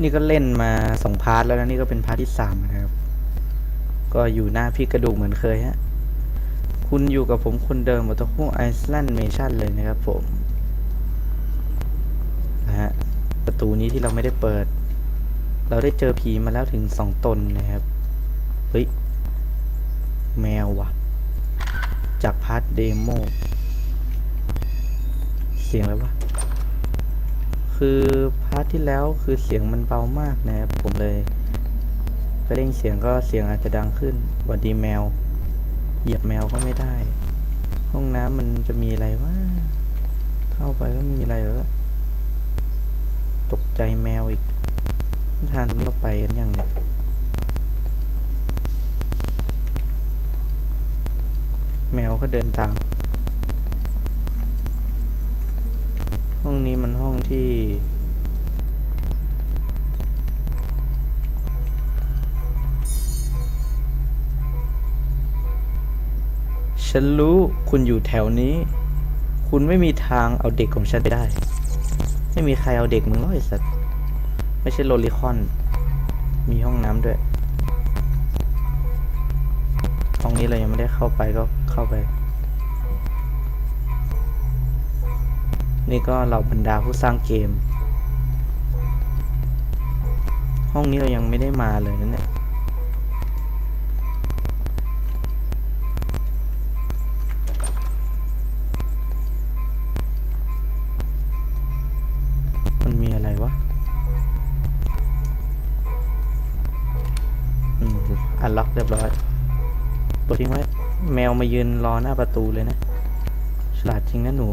นี่ก็เล่นมาสองพาร์ทแล้วนะนี่ก็เป็นพาร์ทที่สามนะครับ ก็อยู่หน้าพี่กระดูกเหมือนเคยฮะ คุณอยู่กับผมคนเดิมบนตัวคู่ไอซ์แลนด์เมชั่นเลยนะครับผมนะฮะประตูนี้ที่เราไม่ได้เปิด เราได้เจอผีมาแล้วถึงสองตนนะครับ เฮ้ย แมวว่ะจากพาร์ทเดโมเสียงอะไรวะ คือพาร์ทที่แล้วคือเสียงมันเบามากนะครับผมเลยไปเร่งเสียงก็เสียงอาจจะดังขึ้นวัดดีแมว เหยียบแมวก็ไม่ได้ ห้องน้ำมันจะมีอะไรวะเข้าไปก็มีอะไรเหรอตกใจแมวอีกทานเราไปกันยังเนี่ยแมวก็เดินตาม ห้องนี้มันห้องที่ ฉันรู้คุณอยู่แถวนี้ คุณไม่มีทางเอาเด็กของฉันไปได้ ไม่มีใครเอาเด็กมึงหรอกไอ้สัตว์ ไม่ใช่โลลิคอน มีห้องน้ำด้วย ห้องนี้เรายังไม่ได้เข้าไปก็เข้าไป นี่ก็เราบรรดาผู้สร้างเกม ห้องนี้เรายังไม่ได้มาเลยนะเนี่ยมันมีอะไรวะ อืม อันล็อกเรียบร้อยเปิดทิ้งไว้ แมวมายืนรอหน้าประตูเลยนะ ฉลาดจริงนะหนู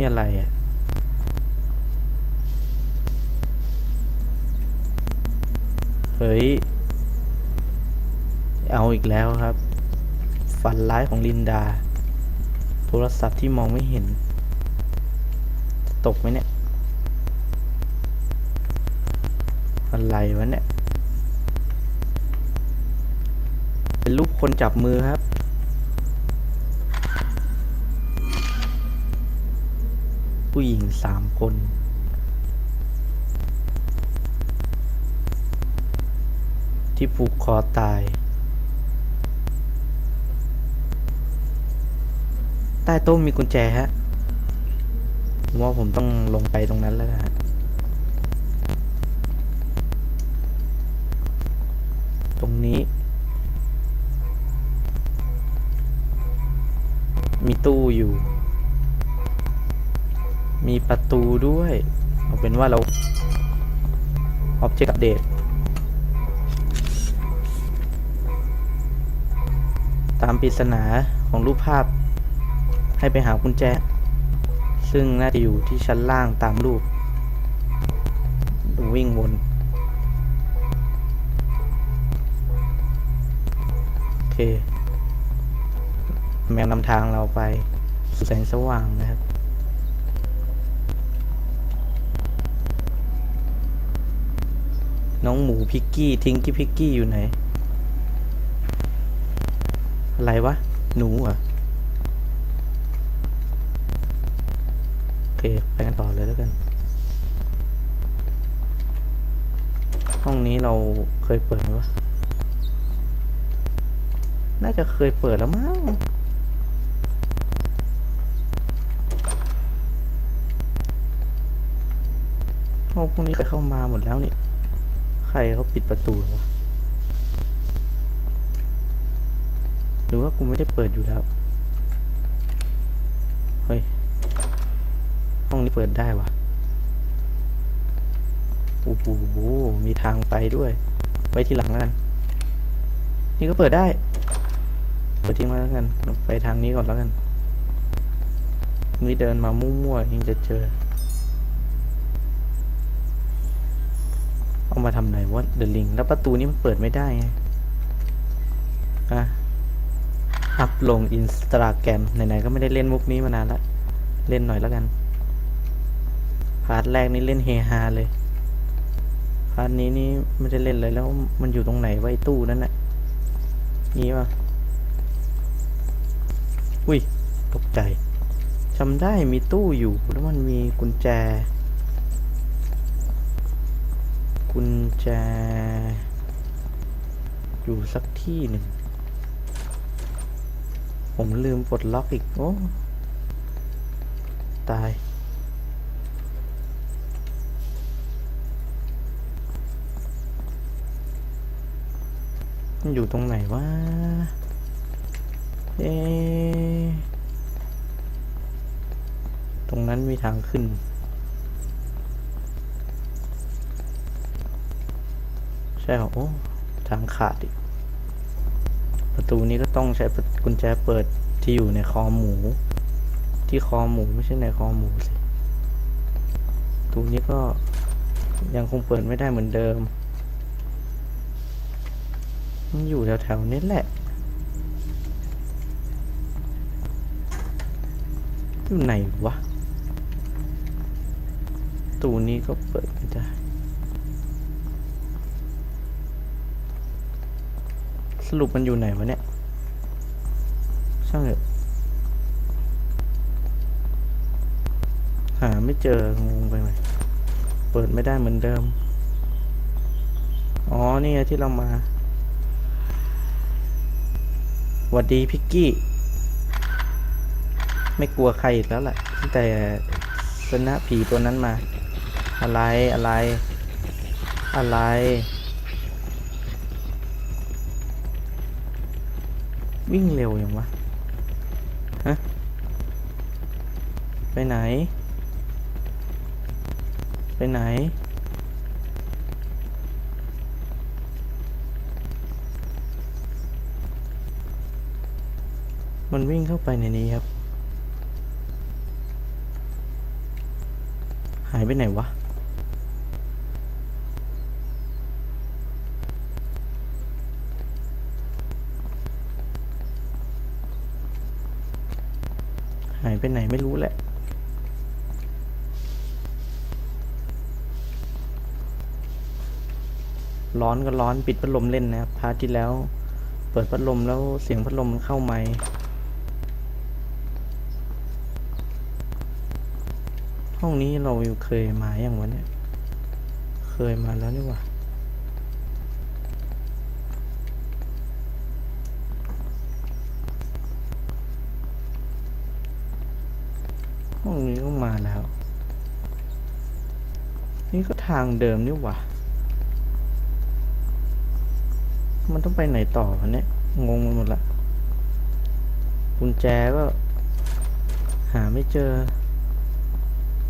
นี่อะไรอะเฮ้ย เอาอีกแล้วครับ ฝันร้ายของลินดา โทรศัพท์ที่มองไม่เห็น ตกไหมเนี่ย อะไรวะเนี่ย เป็นรูปคนจับมือครับ ผู้หญิงสามคนที่ผูกคอตาย ใต้โต๊ะมีกุญแจฮะ ผมว่าผมต้องลงไปตรงนั้นแล้วนะฮะ ตรงนี้ มีตู้อยู่ ประตูด้วย เอาเป็นว่าเรา Object Update ตามปริศนาของรูปภาพ ให้ไปหากุญแจ ซึ่งน่าจะอยู่ที่ชั้นล่างตามรูป วิ่งวนโอเค แมวนำทางเราไปสู่แสงสว่างนะครับ น้องหมูพิกกี้ทิ้งกี้พิกกี้อยู่ไหน อะไรวะ หนูอะโอเค ไปกันต่อเลยแล้วกัน ห้องนี้เราเคยเปิดไหมวะ น่าจะเคยเปิดแล้วมั้งห้องพวกนี้เคยเข้ามาหมดแล้วนี่ ใครเขาปิดประตูหรอวะหรือว่ากูไม่ได้เปิดอยู่แล้ว เฮ้ย ห้องนี้เปิดได้วะโอ้โหมีทางไปด้วย ไว้ทีหลังแล้วกัน นี่ก็เปิดได้ เปิดทิ้งไว้แล้วกัน ไปทางนี้ก่อนแล้วกันนี่เดินมามั่วๆยังจะเจอ เอามาทำไหนวะเดลิงแล้วประตูนี้มันเปิดไม่ได้ไงอะอัพลงอินสตาแกรมไหนๆก็ไม่ได้เล่นมุกนี้มานานละเล่นหน่อยแล้วกัน พาร์ทแรกนี่เล่นเฮฮาเลย พาร์ทนี้นี่ไม่ได้เล่นเลยแล้วมันอยู่ตรงไหนไว้ตู้นั้นน่ะนี่ป่ะอุ้ยตกใจจำได้มีตู้อยู่แล้วมันมีกุญแจ กุญแจ อยู่สักที่หนึ่ง ผมลืมปลดล็อกอีก โอ้ ตายมันอยู่ตรงไหนวะ เอะตรงนั้นมีทางขึ้น ช่เหรอโอ้ทางขาดอีก ประตูนี้ก็ต้องใช้กุญแจเปิดที่อยู่ในคอหมู ที่คอหมูไม่ใช่ในคอหมูสิประตูนี้ก็ยังคงเปิดไม่ได้เหมือนเดิม มันอยู่แถวๆนี้แหละ อยู่ไหนวะประตูนี้ก็เปิดไม่ได้ สรุปมันอยู่ไหนวะเนี่ย ช่างเถอะหาไม่เจองงไปไหมเปิดไม่ได้เหมือนเดิม อ๋อ นี่ไงที่เรามาหวัดดีพิกกี้ ไม่กลัวใครอีกแล้วแหละตั้งแต่ชนะผีตัวนั้นมา อะไรอะไร อะไร วิ่งเร็วอย่างวะ ฮะ ไปไหน ไปไหน มันวิ่งเข้าไปในนี้ครับ หายไปไหนวะ ไปไหนไม่รู้แหละ ร้อนก็ร้อนปิดพัดลมเล่นนะครับพาร์ทที่แล้ว เปิดพัดลมแล้วเสียงพัดลมมันเข้าไมค์ห้องนี้เราเคยมาอย่างวะเนี่ยเคยมาแล้วนี่หว่า ห้องนี้ก็มาแล้ว นี่ก็ทางเดิมนี่หว่า มันต้องไปไหนต่อเนี่ย งงไปหมดละกุญแจก็ หาไม่เจอ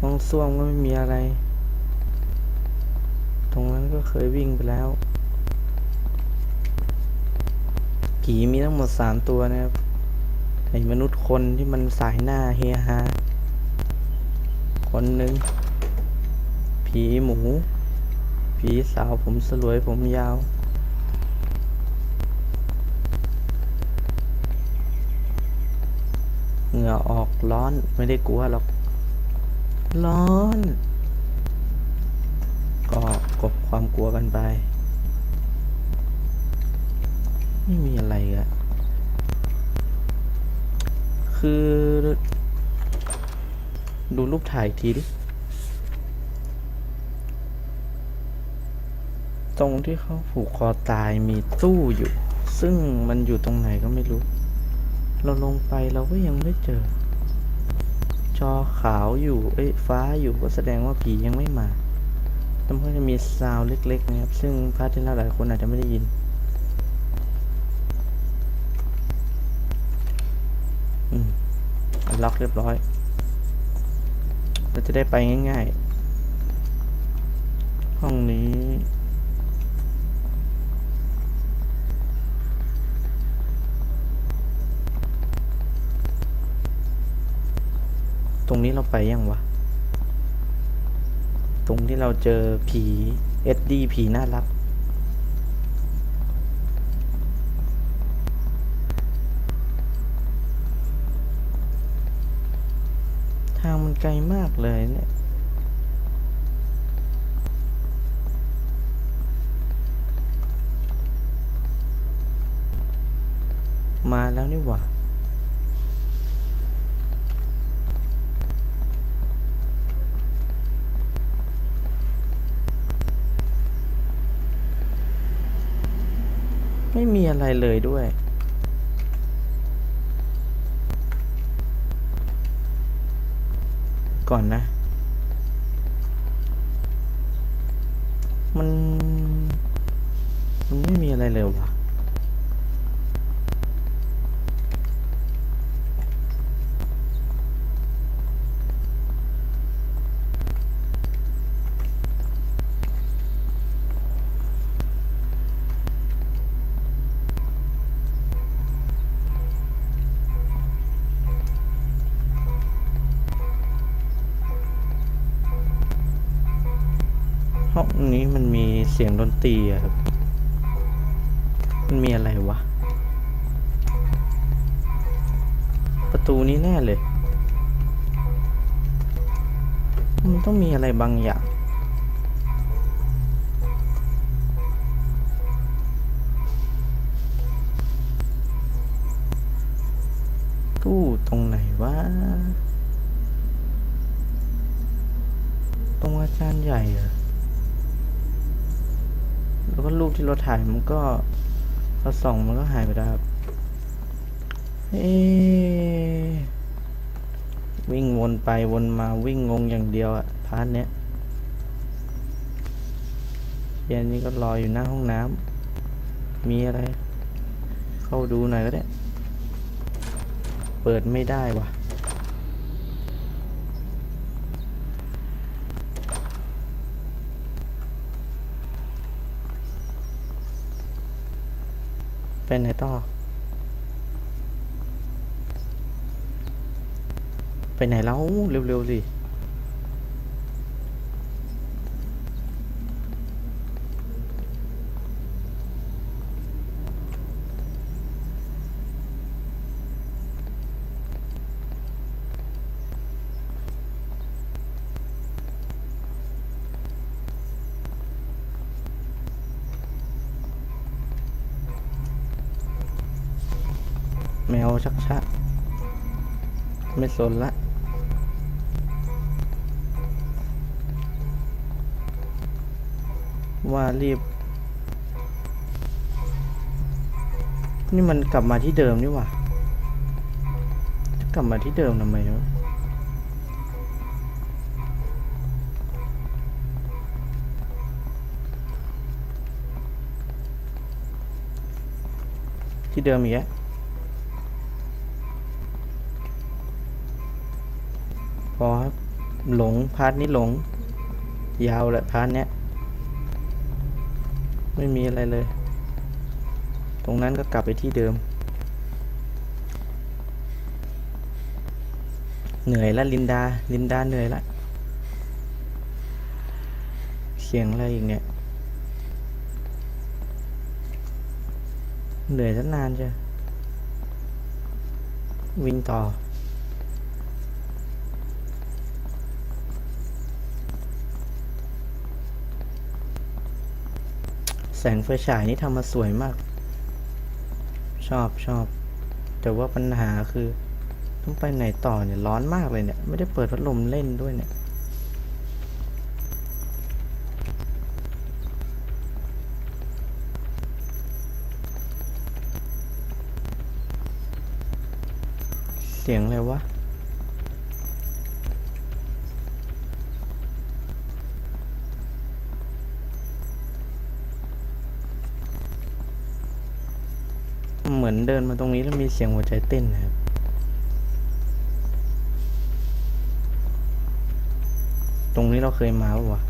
ห้องส้วมก็ไม่มีอะไร ตรงนั้นก็เคยวิ่งไปแล้วผีมีทั้งหมดสามตัวนะครับไอ้มนุษย์คนที่มันสายหน้าเฮฮา คนหนึ่งผีหมู ผีสาวผมสลวยผมยาว เหงื่อออกร้อนไม่ได้กลัวหรอก ร้อน ก็กบความกลัวกันไป ไม่มีอะไรอะคือ ดูรูปถ่ายทีดิตรงที่เขาผูกคอตายมีตู้อยู่ ซึ่งมันอยู่ตรงไหนก็ไม่รู้ เราลงไปเราก็ยังไม่เจอ จอขาวอยู่ เอ้ยฟ้าอยู่ก็แสดงว่าผียังไม่มาแต่มันก็จะมีซาวเล็กๆนะครับ ซึ่งพาร์ทที่แล้วหลายคนอาจจะไม่ได้ยินอืมล็อกเรียบร้อย เราจะได้ไปง่ายๆ ห้องนี้ตรงนี้เราไปยังวะ ตรงที่เราเจอผี เอ็ดดี้ผีน่ารักางมันไกลมากเลยเนี่ย มาแล้วนี่หว่าไม่มีอะไรเลยด้วย ก่อนนะ มัน มันไม่มีอะไรเลยวะห้ มันมีเสียงดนตรีอะครับ มันมีอะไรวะ ประตูนี้แน่เลย มันต้องมีอะไรบางอย่างตู้ตรงไหนวะ ตรงอาจารย์ใหญ่อะ แล้วก็รูปที่เราถ่ายมันก็เราส่องมันก็หายไปแล้วครับเอ๊ะวิ่งวนไปวนมาวิ่งงงอย่างเดียวอะพาร์ทเนี้ยเย็นนี้ก็รออยู่หน้าห้องน้ำมีอะไร เข้าดูหน่อยก็ได้ เปิดไม่ได้ว่ะ ไปไหนต่อ ไปไหนแล้วเร็วๆสิ แมวชักชักไม่สนละว่ารีบ นี่มันกลับมาที่เดิมนี่หว่าจะกลับมาที่เดิมทำไมวะที่เดิมอีกแล้ว อครับหลงพาร์ทนี้หลง ยาวแหละพาร์ทเนี้ย ไม่มีอะไรเลย ตรงนั้นก็กลับไปที่เดิม เหนื่อยละลินดา ลินดาเหนื่อยละเสียงอะไรอีกเนี่ย เหนื่อยตั้งนานจ้ะวิ่งต่อ สงไฟฉายนี่ทำมาสวยมาก ชอบชอบ แต่ว่าปัญหาคือ ต้องไปไหนต่อเนี่ย ร้อนมากเลยเนี่ย ไม่ได้เปิดพัดลมเล่นด้วยเนี่ย เสียงอะไรวะ เหมือนเดินมาตรงนี้แล้วมีเสียงหัวใจเต้นนะครับ ตรงนี้เราเคยมาปะวะ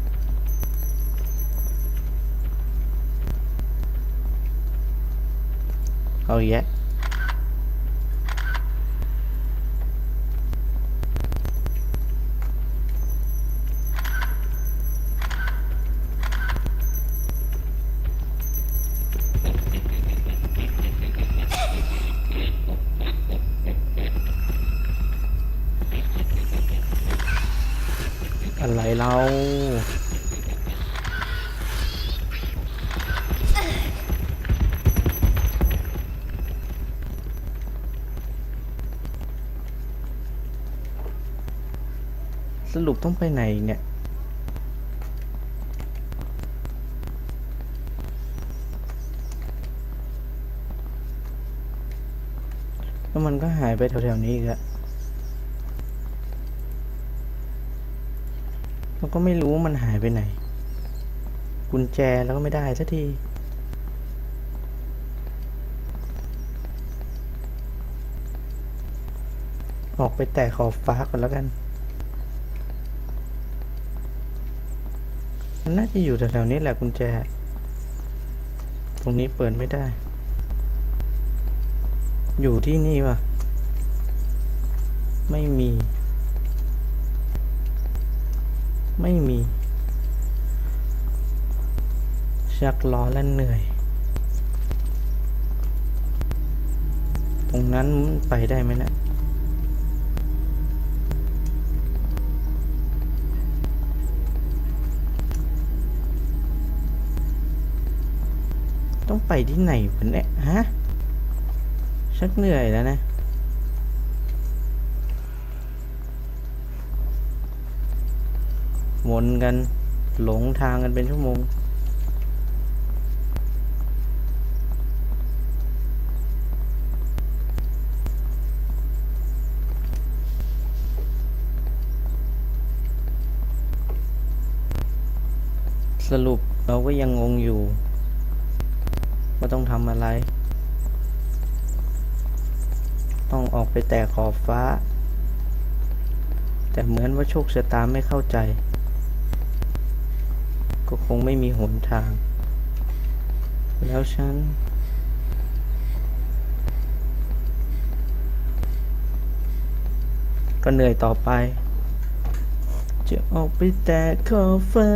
เอาแยะ เรา สรุปต้องไปไหนเนี่ยแล้วมันก็หายไปแถวๆนี้อีกแล้ว เราก็ไม่รู้มันหายไปไหน กุญแจแล้วก็ไม่ได้สักทีออกไปแตะขอบฟ้าก่อนแล้วกัน มันน่าจะอยู่แถวๆนี้แหละกุญแจ ตรงนี้เปิดไม่ได้ อยู่ที่นี่วะไม่มี ไม่มี ชักล้อและเหนื่อย ตรงนั้นไปได้ไหมนะต้องไปที่ไหนวะเนี่ยฮะ ชักเหนื่อยแล้วนะ วนกันหลงทางกันเป็นชั่วโมง สรุปเราก็ยังงงอยู่ ว่าต้องทำอะไร ต้องออกไปแตะขอบฟ้า แต่เหมือนว่าโชคชะตาไม่เข้าใจ ก็คงไม่มีหนทาง แล้วฉัน ก็เหนื่อยต่อไป จะออกไปแตะขอบฟ้า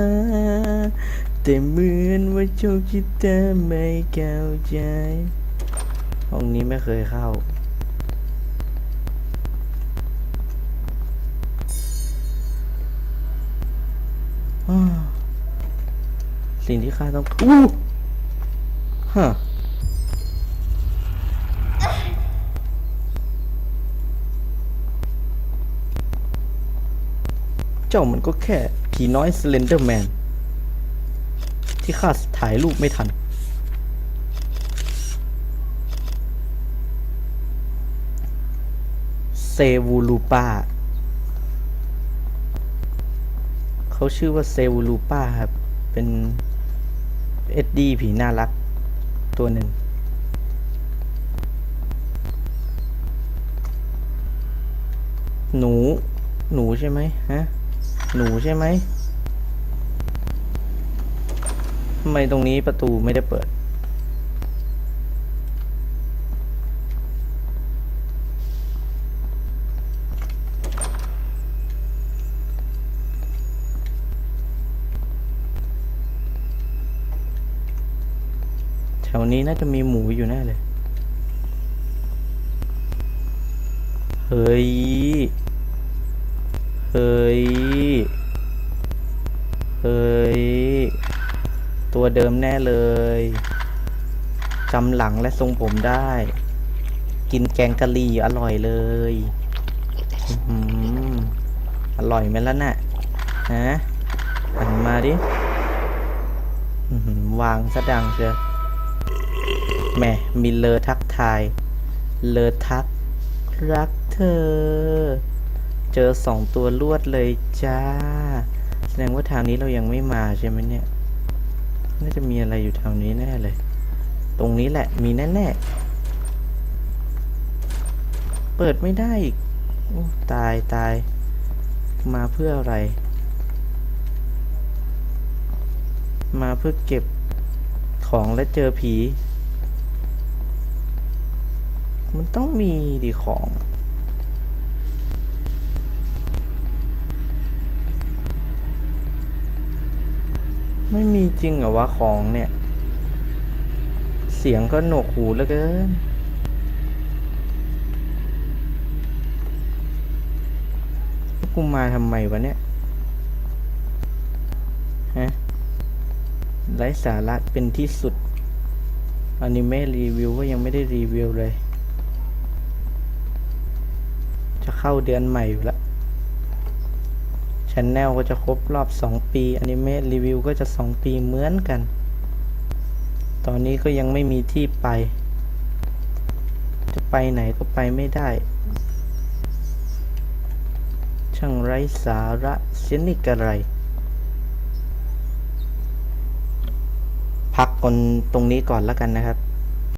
แต่เหมือนว่าโชคชะตาไม่เข้าใจ ห้องนี้ไม่เคยเข้าอ้าว สิ่งที่ข้าต้องอู้ฮะเจ้ามันก็แค่ผีน้อยสเลนเดอร์แมน ที่ข้าถ่ายรูปไม่ทัน เซวูลูปาเขาชื่อว่าเซวูลูปาครับ เป็น เอ็ดดี้ผีน่ารัก ตัวหนึ่ง หนู หนูใช่ไหมฮะ หนูใช่ไหมทำไมตรงนี้ประตูไม่ได้เปิด นี้น่าจะมีหมูอยู่แน่เลย เฮ้ย เฮ้ย เฮ้ย ตัวเดิมแน่เลยจำหลังและทรงผมได้ กินแกงกะหรี่อร่อยเลยอือร่อยไหมล่ะน่ะฮะหันมาดิวางซะดังเชียว แม่มีเลอทักทาย เลอทัก รักเธอ เจอสองตัวลวดเลยจ้า แสดงว่าทางนี้เรายังไม่มาใช่ไหมเนี่ย น่าจะมีอะไรอยู่แถวนี้แน่เลย ตรงนี้แหละมีแน่ๆเปิดไม่ได้อีกตายตาย มาเพื่ออะไร มาเพื่อเก็บของและเจอผี มันต้องมีดีของ ไม่มีจริงเหรอวะของเนี่ย เสียงก็หนวกหูเหลือเกินกูมาทำไมวะเนี่ย ฮะไร้สาระเป็นที่สุดอนิเมะรีวิวก็ยังไม่ได้รีวิวเลย จะเข้าเดือนใหม่อยู่ละชแนลก็จะครบรอบ 2 ปีอนิเมะรีวิวก็จะ 2 ปีเหมือนกัน ตอนนี้ก็ยังไม่มีที่ไป จะไปไหนก็ไปไม่ได้ ช่างไร้สาระเช่นนี้กะไรพักคนตรงนี้ก่อนแล้วกันนะครับ